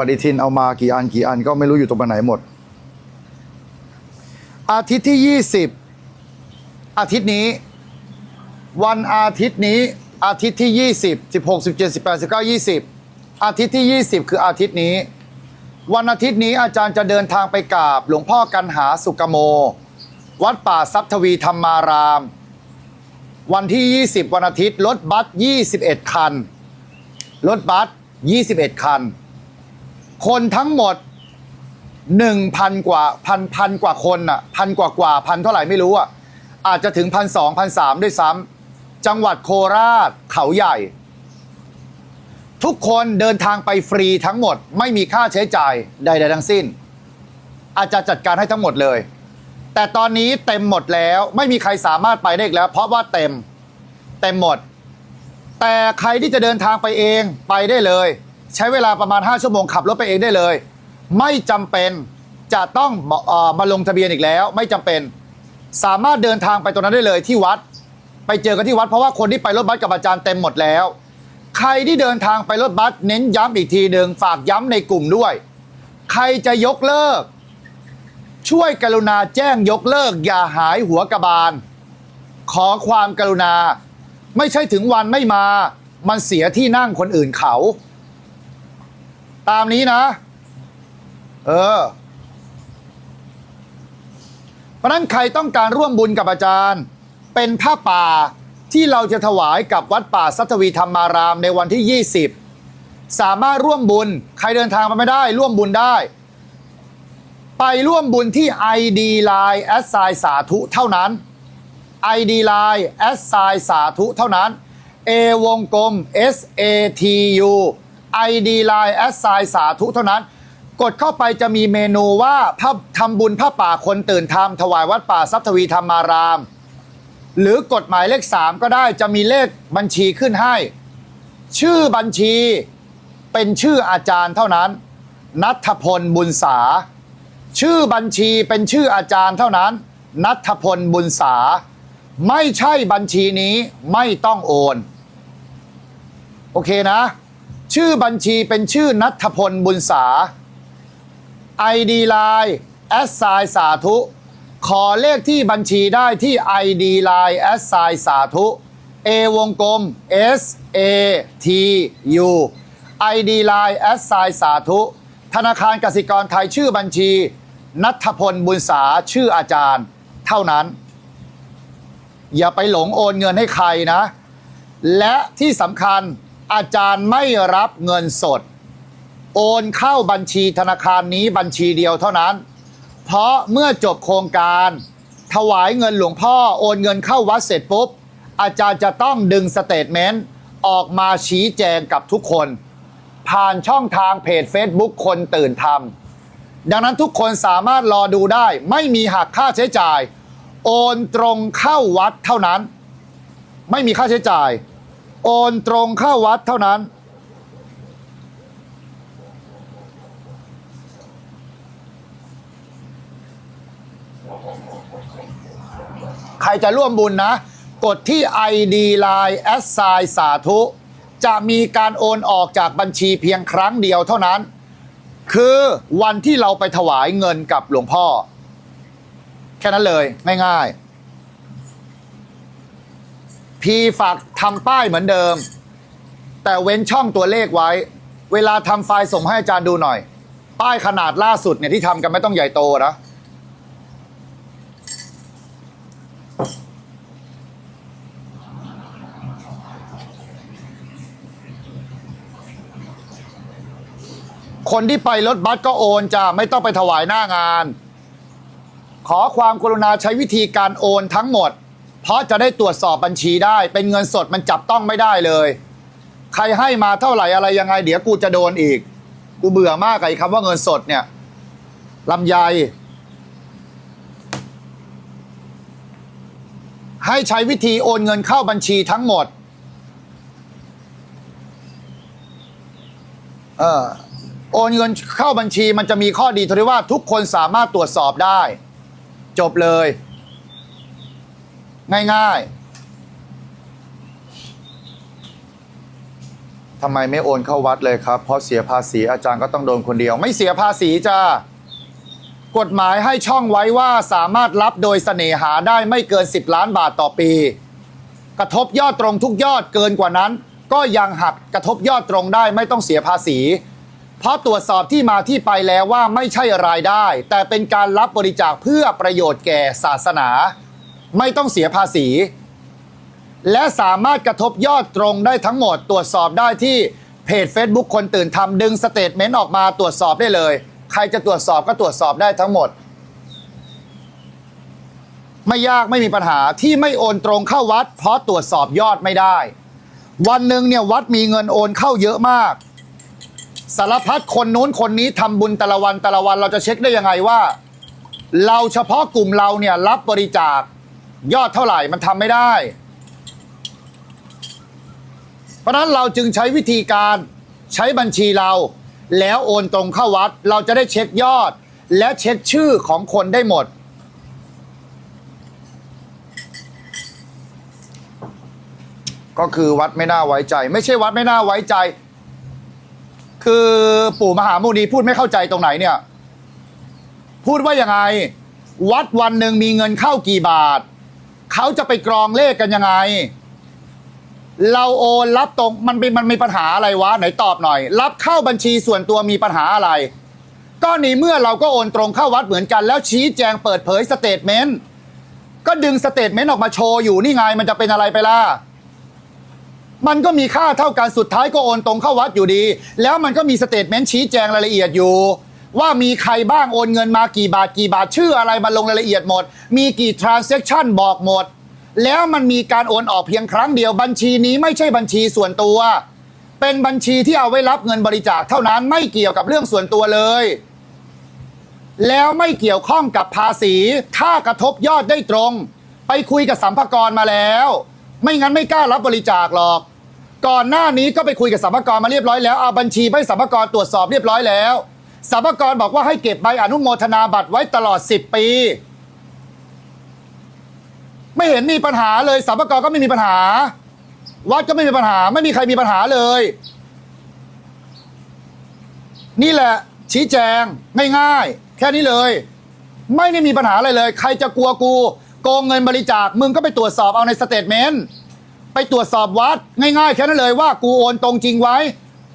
ปฏิทินเอามากี่อันกี่อันก็ไม่รู้อยู่ตรงไหนหมด อาทิตย์ที่ 20 อาทิตย์นี้ วันอาทิตย์นี้ อาทิตย์ที่ 20 16 17 18 19 20 อาทิตย์ที่ 20 คืออาทิตย์นี้ วันอาทิตย์นี้อาจารย์จะเดินทางไปกราบ หลวงพ่อกันหาสุกโม วัดป่าทรัพย์ทวีธรรมาราม วันที่ 20 วันอาทิตย์รถบัส21 คันรถบัส21 คัน คนทั้งหมด1,000กว่าพันพันกว่าคนอะพันกว่ากว่าพันเท่าไหร่ไม่รู้อะอาจจะถึงพันสองพันสามด้วยซ้ำจังหวัดโคราชเขาใหญ่ ทุกคนเดินทางไปฟรีทั้งหมด ไม่มีค่าใช้จ่ายใดๆทั้งสิ้น อาจารย์จัดการให้ทั้งหมดเลย แต่ตอนนี้เต็มหมดแล้วไม่มีใครสามารถไปได้อีกแล้ว เพราะว่าเต็มเต็มหมด แต่ใครที่จะเดินทางไปเองไปได้เลย ใช้เวลาประมาณ 5 ชั่วโมงขับรถไปเองได้เลย ไม่จำเป็นจะต้องออมาลงทะเบียนอีกแล้ว ไม่จำเป็น สามารถเดินทางไปตรงนั้นได้เลยที่วัด ไปเจอกันที่วัดเพราะว่าคนที่ไปรถบัสกับอาจารย์เต็มหมดแล้ว ใครที่เดินทางไปรถบัสเน้นย้ำอีกทีหนึ่งฝากย้ำในกลุ่มด้วย ใครจะยกเลิก ช่วยกรุณาแจ้งยกเลิก อย่าหายหัวกระบาล ขอความกรุณา ไม่ใช่ถึงวันไม่มา มันเสียที่นั่งคนอื่นเขา ตามนี้นะ เออ เพราะนั้นใครต้องการร่วมบุญกับอาจารย์ เป็นผ้าป่าที่เราจะถวายกับวัดป่าสัตวีธรรมารามในวันที่ 20 สามารถร่วมบุญ ใครเดินทางมาไม่ได้ ร่วมบุญได้ ไปร่วมบุญที่ ID Line แอสไซสาธุเท่านั้น ID Line แอสไซสาธุเท่านั้น A วงกลม S A T U ID Line แอสไซสาธุเท่านั้น กดเข้าไปจะมีเมนูว่าพระทำบุญพระป่าคนตื่นธรรมถวายวัดป่าทรัพย์ทวีธรรมาราม หรือกฎหมายเลข 3 ก็ได้จะมีเลขบัญชีขึ้นให้ ชื่อบัญชีเป็นชื่ออาจารย์เท่านั้น นัทพลบุญสา ชื่อบัญชีเป็นชื่ออาจารย์เท่านั้น นัทพลบุญสา ไม่ใช่บัญชีนี้ไม่ต้องโอน โอเคนะ ชื่อบัญชีเป็นชื่อนัทพลบุญสา ID Line แอสไซสาธุ ขอเลขที่บัญชีได้ที่ ID Line แอสไซสาธุ A วงกลม S A T U ID Line แอสไซสาธุ ธนาคารกสิกรไทยชื่อบัญชี นัทพลบุญสาชื่ออาจารย์ เท่านั้น อย่าไปหลงโอนเงินให้ใครนะ และที่สำคัญ อาจารย์ไม่รับเงินสด โอนเข้าบัญชีธนาคารนี้บัญชีเดียวเท่านั้น เพราะเมื่อจบโครงการ ถวายเงินหลวงพ่อโอนเงินเข้าวัดเสร็จปุ๊บ อาจารย์จะต้องดึงสเตทเมนต์ออกมาชี้แจงกับทุกคน ผ่านช่องทางเพจ Facebook คนตื่นธรรมดังนั้นทุกคนสามารถรอดูได้ไม่มีหักค่าใช้จ่าย โอนตรงเข้าวัดเท่านั้น ไม่มีค่าใช้จ่าย โอนตรงเข้าวัดเท่านั้น ใครจะร่วมบุญนะ กดที่ ID Line แอสไซสาธุ จะมีการโอนออกจากบัญชีเพียงครั้งเดียวเท่านั้น คือวันที่เราไปถวายเงินกับหลวงพ่อ แค่นั้นเลย ง่ายๆ พีฝากทำป้ายเหมือนเดิม แต่เว้นช่องตัวเลขไว้ เวลาทำไฟล์ส่งให้อาจารย์ดูหน่อย ป้ายขนาดล่าสุดเนี่ยที่ทำกันไม่ต้องใหญ่โตนะคนที่ไปรถบัสก็โอนจ้าไม่ต้องไปถวายหน้างาน ขอความกรุณาใช้วิธีการโอนทั้งหมด ราะจะได้ตรวจสอบบัญชีได้ เป็นเงินสดมันจับต้องไม่ได้เลย ใครให้มาเท่าไหร่อะไรยังไง เดี๋ยวกูจะโดนอีก กูเบื่อมากกับไอ้คำว่าเงินสดเนี่ยลำไยให้ใช้วิธีโอนเงินเข้าบัญชีทั้งหมด เออโอนเงินเข้าบัญชีมันจะมีข้อดีตรงที่ว่าทุกคนสามารถตรวจสอบได้ จบเลย ง่ายๆทำไมไม่โอนเข้าวัดเลยครับ เพราะเสียภาษีอาจารย์ก็ต้องโดนคนเดียว ไม่เสียภาษีจ้ากฎหมายให้ช่องไว้ว่าสามารถรับโดยเสน่หาได้ไม่เกิน 10 ล้านบาทต่อปี กระทบยอดตรงทุกยอดเกินกว่านั้น ก็ยังหักกระทบยอดตรงได้ไม่ต้องเสียภาษี เพราะตรวจสอบที่มาที่ไปแล้วว่าไม่ใช่รายได้ แต่เป็นการรับบริจาคเพื่อประโยชน์แก่ศาสนา ไม่ต้องเสียภาษี และสามารถกระทบยอดตรงได้ทั้งหมด ตรวจสอบได้ที่เพจ Facebook คนตื่นทำดึงสเตทเมนต์ออกมาตรวจสอบได้เลย ใครจะตรวจสอบก็ตรวจสอบได้ทั้งหมด ไม่ยากไม่มีปัญหาที่ไม่โอนตรงเข้าวัด เพราะตรวจสอบยอดไม่ได้ วันหนึ่งเนี่ยวัดมีเงินโอนเข้าเยอะมากสารพัดคนนู้นคนนี้ทำบุญแต่ละวันแต่ละวันเราจะเช็คได้ยังไงว่า เราเฉพาะกลุ่มเราเนี่ยรับบริจาค ยอดเท่าไหร่มันทำไม่ได้ เพราะฉะนั้นเราจึงใช้วิธีการใช้บัญชีเรา แล้วโอนตรงเข้าวัด เราจะได้เช็คยอด และเช็คชื่อของคนได้หมด ก็คือวัดไม่น่าไว้ใจ ไม่ใช่วัดไม่น่าไว้ใจ คือปู่มหาโมนีพูดไม่เข้าใจตรงไหนเนี่ย พูดว่ายังไง วัดวันหนึ่งมีเงินเข้ากี่บาท เขาจะไปกรองเลขกันยังไง เราโอนรับตรงมันเป็นมันมีปัญหาอะไรวะไหนตอบหน่อย รับเข้าบัญชีส่วนตัวมีปัญหาอะไร ก็ในเมื่อเราก็โอนตรงเข้าวัดเหมือนกัน แล้วชี้แจงเปิดเผยสเตทเมนต์ก็ดึงสเตทเมนต์ออกมาโชว์อยู่นี่ไงมันจะเป็นอะไรไปล่ะมันก็มีค่าเท่ากันสุดท้ายก็โอนตรงเข้าวัดอยู่ดี แล้วมันก็มีสเตทเมนต์ชี้แจงรายละเอียดอยู่ ว่ามีใครบ้างโอนเงินมากี่บาทกี่บาทชื่ออะไรมาลงรายละเอียดหมด มีกี่ทรานเซ็คชันบอกหมด แล้วมันมีการโอนออกเพียงครั้งเดียวบัญชีนี้ไม่ใช่บัญชีส่วนตัว เป็นบัญชีที่เอาไว้รับเงินบริจาคเท่านั้นไม่เกี่ยวกับเรื่องส่วนตัวเลย แล้วไม่เกี่ยวข้องกับภาษีถ้ากระทบยอดได้ตรง ไปคุยกับสัมภากรมาแล้ว ไม่งั้นไม่กล้ารับบริจาคหรอกก่อนหน้านี้ก็ไปคุยกับสัมภากรมาเรียบร้อยแล้วเอาบัญชีให้สัมภากรตรวจสอบเรียบร้อยแล้ว สัมภากรบอกว่าให้เก็บใบอนุโมทนาบัตรไว้ตลอด 10 ปี ไม่เห็นมีปัญหาเลยสัมภากรก็ไม่มีปัญหา วัดก็ไม่มีปัญหา ไม่มีใครมีปัญหาเลย นี่แหละ ชี้แจงง่ายๆแค่นี้เลย ไม่ได้มีปัญหาอะไรเลย ใครจะกลัวกูโกงเงินบริจาคมึงก็ไปตรวจสอบเอาในสเตทเมนต์ไปตรวจสอบวัดง่ายๆ แค่นั้นเลยว่ากูโอนตรงจริงไว้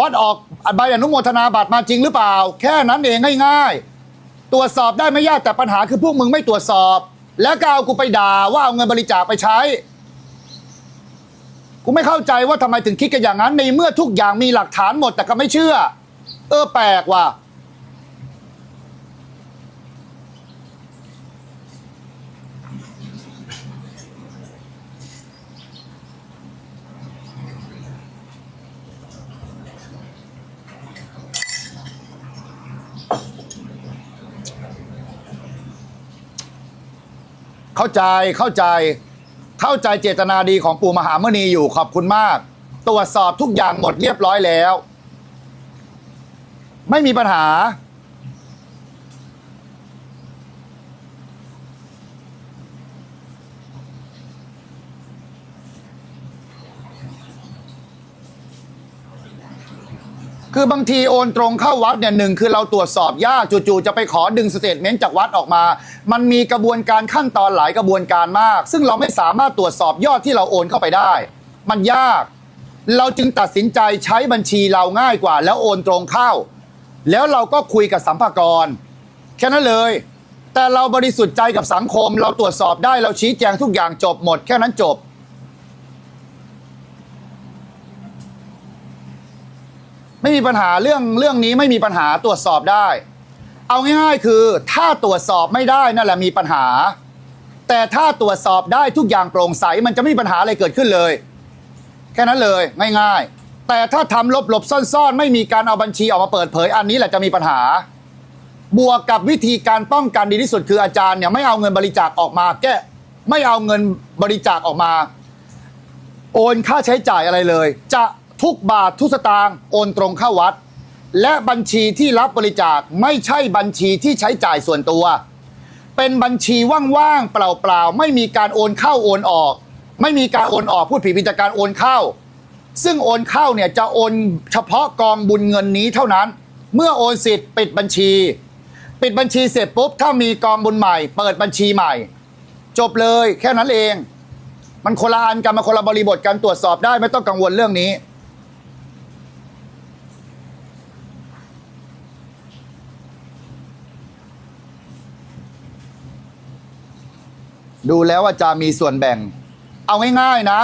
วัดออกใบอนุโมทนาบัตรมาจริงหรือเปล่า แค่นั้นเองง่ายๆ ตรวจสอบได้ไม่ยากแต่ปัญหาคือพวกมึงไม่ตรวจสอบ แล้วก็เอากูไปด่าว่าเอาเงินบริจาคไปใช้กูไม่เข้าใจว่าทำไมถึงคิดกันอย่างนั้น ในเมื่อทุกอย่างมีหลักฐานหมดแต่ก็ไม่เชื่อ เออแปลกว่ะ เข้าใจเข้าใจ เข้าใจเจตนาดีของปู่มหามณีอยู่ขอบคุณมาก ตรวจสอบทุกอย่างหมดเรียบร้อยแล้ว ไม่มีปัญหา คือบางทีโอนตรงเข้าวัดเนี่ยหนึ่งคือเราตรวจสอบยากจู่ๆจะไปขอดึงสเตทเมนต์จากวัดออกมา มันมีกระบวนการขั้นตอนหลายกระบวนการมาก ซึ่งเราไม่สามารถตรวจสอบยอดที่เราโอนเข้าไปได้ มันยาก เราจึงตัดสินใจใช้บัญชีเราง่ายกว่า แล้วโอนตรงเข้า แล้วเราก็คุยกับสัมภากรแค่นั้นเลย แต่เราบริสุทธิ์ใจกับสังคม เราตรวจสอบได้เราชี้แจงทุกอย่างจบหมด แค่นั้นจบ ไม่มีปัญหาเรื่องเรื่องนี้ไม่มีปัญหาตรวจสอบได้ เอาง่ายๆคือถ้าตรวจสอบไม่ได้นั่นแหละมีปัญหา แต่ถ้าตรวจสอบได้ทุกอย่างโปร่งใสมันจะไม่มีปัญหาอะไรเกิดขึ้นเลย แค่นั้นเลยง่ายๆ แต่ถ้าทำลบหลบซ่อนๆ ไม่มีการเอาบัญชีออกมาเปิดเผย อันนี้แหละจะมีปัญหา บวกกับวิธีการป้องกันดีที่สุดคืออาจารย์เนี่ยไม่เอาเงินบริจาคออกมาแก้ไม่เอาเงินบริจาคออกมา โอนค่าใช้จ่ายอะไรเลย จะ ทุกบาททุกสตางค์โอนตรงเข้าวัด และบัญชีที่รับบริจาคไม่ใช่บัญชีที่ใช้จ่ายส่วนตัว เป็นบัญชีว่างๆ เปล่าๆ ไม่มีการโอนเข้าโอนออก ไม่มีการโอนออกพูดผิดมีแต่การโอนเข้า ซึ่งโอนเข้าเนี่ยจะโอนเฉพาะกองบุญเงินนี้เท่านั้น เมื่อโอนสิทธิ์ปิดบัญชี ปิดบัญชีเสร็จปุ๊บถ้ามีกองบุญใหม่ เปิดบัญชีใหม่ จบเลยแค่นั้นเอง มันคนละอันกันมาคนละบริบทการตรวจสอบได้ไม่ต้องกังวลเรื่องนี้ ดูแล้วว่าจะมีส่วนแบ่ง เอาง่ายๆนะ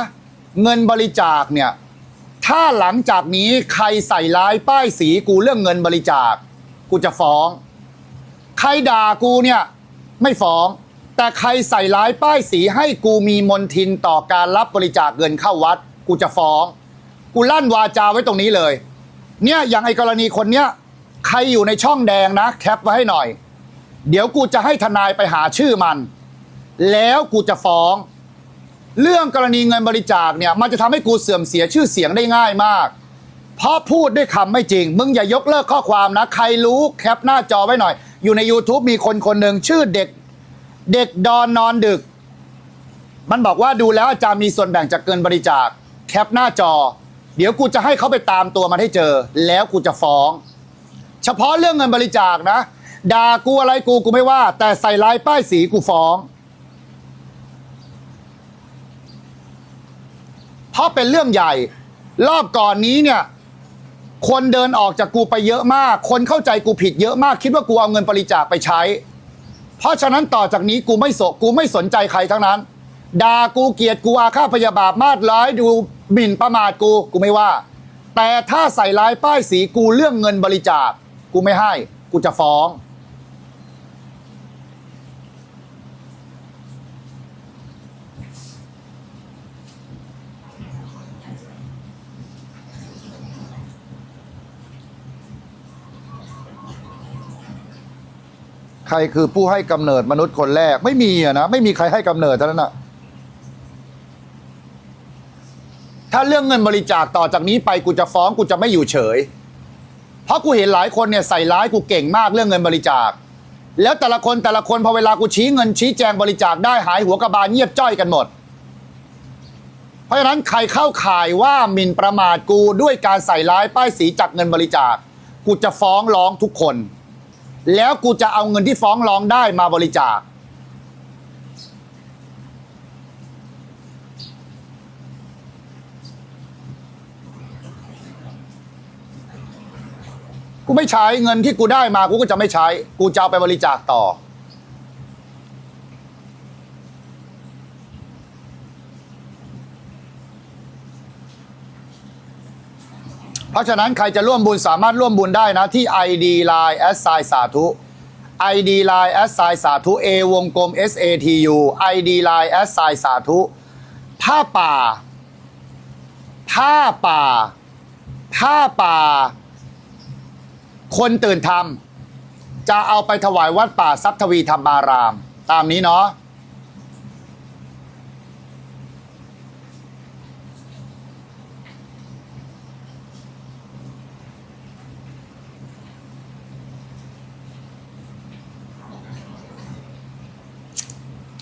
เงินบริจาคเนี่ย ถ้าหลังจากนี้ใครใส่ร้ายป้ายสีกูเรื่องเงินบริจาค กูจะฟ้อง ใครด่ากูเนี่ย ไม่ฟ้อง แต่ใครใส่ร้ายป้ายสีให้กูมีมนทินต่อการรับบริจาคเงินเข้าวัด กูจะฟ้อง กูลั่นวาจาไว้ตรงนี้เลย เนี่ยอย่างไอ้กรณีคนเนี้ยใครอยู่ในช่องแดงนะ แคปไว้ให้หน่อย เดี๋ยวกูจะให้ทนายไปหาชื่อมัน แล้วกูจะฟ้อง เรื่องกรณีเงินบริจาคเนี่ยมันจะทำให้กูเสื่อมเสียชื่อเสียงได้ง่ายมาก เพราะพูดด้วยคำไม่จริง มึงอย่ายกเลิกข้อความนะ ใครรู้แคปหน้าจอไว้หน่อย อยู่ใน YouTube มีคนคนหนึ่งชื่อเด็ก เด็กดอนนอนดึก มันบอกว่าดูแล้วอาจารย์มีส่วนแบ่งจากเงินบริจาค แคปหน้าจอ เดี๋ยวกูจะให้เขาไปตามตัวมันให้เจอ แล้วกูจะฟ้อง เฉพาะเรื่องเงินบริจาคนะด่ากูอะไรกูกูไม่ว่า แต่ใส่ร้ายป้ายสีกูฟ้อง เพราะเป็นเรื่องใหญ่ รอบก่อนนี้เนี่ย คนเดินออกจากกูไปเยอะมาก คนเข้าใจกูผิดเยอะมาก คิดว่ากูเอาเงินบริจาคไปใช้ เพราะฉะนั้นต่อจากนี้กูไม่สกูไม่สนใจใครทั้งนั้นด่ากูเกลียดกูอาฆาตพยาบาทมาดร้ายดูหมิ่นประมาทกูกูไม่ว่า แต่ถ้าใส่ร้ายป้ายสีกูเรื่องเงินบริจาค กูไม่ให้ กูจะฟ้อง รคือผู้ให้กำเนิดมนุษย์คนแรก ไม่มีอะนะไม่มีใครให้กำเนิดเท่านั้นนะถ้าเรื่องเงินบริจาคต่อจากนี้ไปกูจะฟ้องกูจะไม่อยู่เฉย เพราะกูเห็นหลายคนเนี่ยใส่ร้ายกูเก่งมากเรื่องเงินบริจาค แล้วแต่ละคนแต่ละคนพอเวลากูชี้เงินชี้แจงบริจาคได้หายหัวกระบาลเงียบจ้อยกันหมด เพราะฉะนั้นใครเข้าข่ายว่าหมิ่นประมาทกูด้วยการใส่ร้ายป้ายสีจากเงินบริจาค กูจะฟ้องร้องทุกคน แล้วกูจะเอาเงินที่ฟ้องร้องได้มาบริจาค กูไม่ใช้เงินที่กูได้มากูก็จะไม่ใช้ กูจะเอาไปบริจาคต่อ เพราะฉะนั้นใครจะร่วมบุญสามารถร่วมบุญได้นะที่ ID Line แอสไซสาธุ ID Line แอสไซสาธุ A วงกลม S A T U ID Line แอสไซสาธุผ้าป่าผ้าป่าผ้าป่า คนตื่นธรรม จะเอาไปถวายวัดป่าทรัพย์ทวีธรรมาราม ตามนี้เนาะ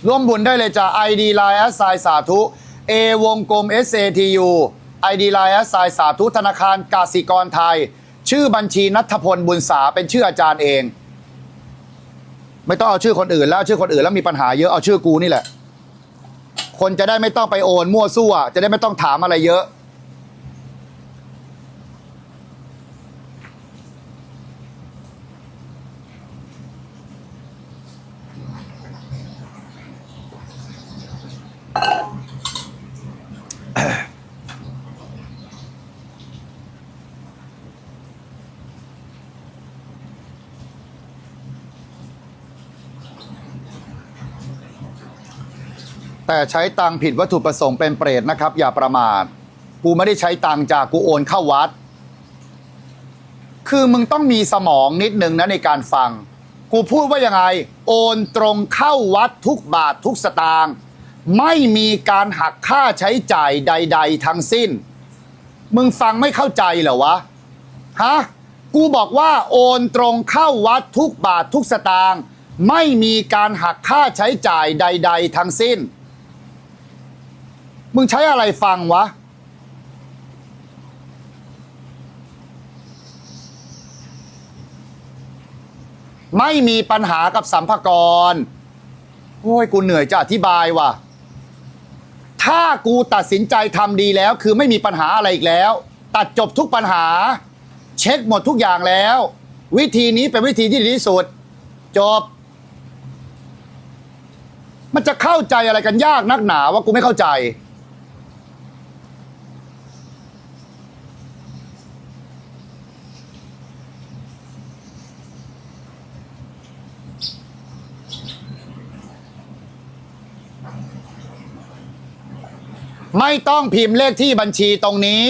ร่วมบุญได้เลยจ้ะ ID Line แอสไซสาธุ A วงกลม S A T U ID Line แอสไซสาธุธนาคารกสิกรไทย ชื่อบัญชีนัทพลบุญสาเป็นชื่ออาจารย์เอง ไม่ต้องเอาชื่อคนอื่น แล้วชื่อคนอื่นแล้วมีปัญหาเยอะเอาชื่อกูนี่แหละ คนจะได้ไม่ต้องไปโอนมั่วซั่ว จะได้ไม่ต้องถามอะไรเยอะ แต่ใช้ตังผิดวัตถุประสงค์เป็นเปรตนะครับ อย่าประมาทกูไม่ได้ใช้ตังจากกูโอนเข้าวัด คือมึงต้องมีสมองนิดนึงนะในการฟัง กูพูดว่ายังไง โอนตรงเข้าวัดทุกบาททุกสตางค์ไม่มีการหักค่าใช้จ่ายใด ๆ ทั้งสิ้น มึงฟังไม่เข้าใจเหรอวะฮะกูบอกว่าโอนตรงเข้าวัดทุกบาททุกสตางค์ไม่มีการหักค่าใช้จ่ายใด ๆ ทั้งสิ้น มึงใช้อะไรฟังวะ ไม่มีปัญหากับสัมภากรโอ้ยกูเหนื่อยจะอธิบายว่ะ ถ้ากูตัดสินใจทำดีแล้ว คือไม่มีปัญหาอะไรอีกแล้ว ตัดจบทุกปัญหา เช็คหมดทุกอย่างแล้ว วิธีนี้เป็นวิธีที่ดีที่สุด จบ มันจะเข้าใจอะไรกันยากนักหนาว่ากูไม่เข้าใจ ไม่ต้องพิมพ์เลขที่บัญชีตรงนี้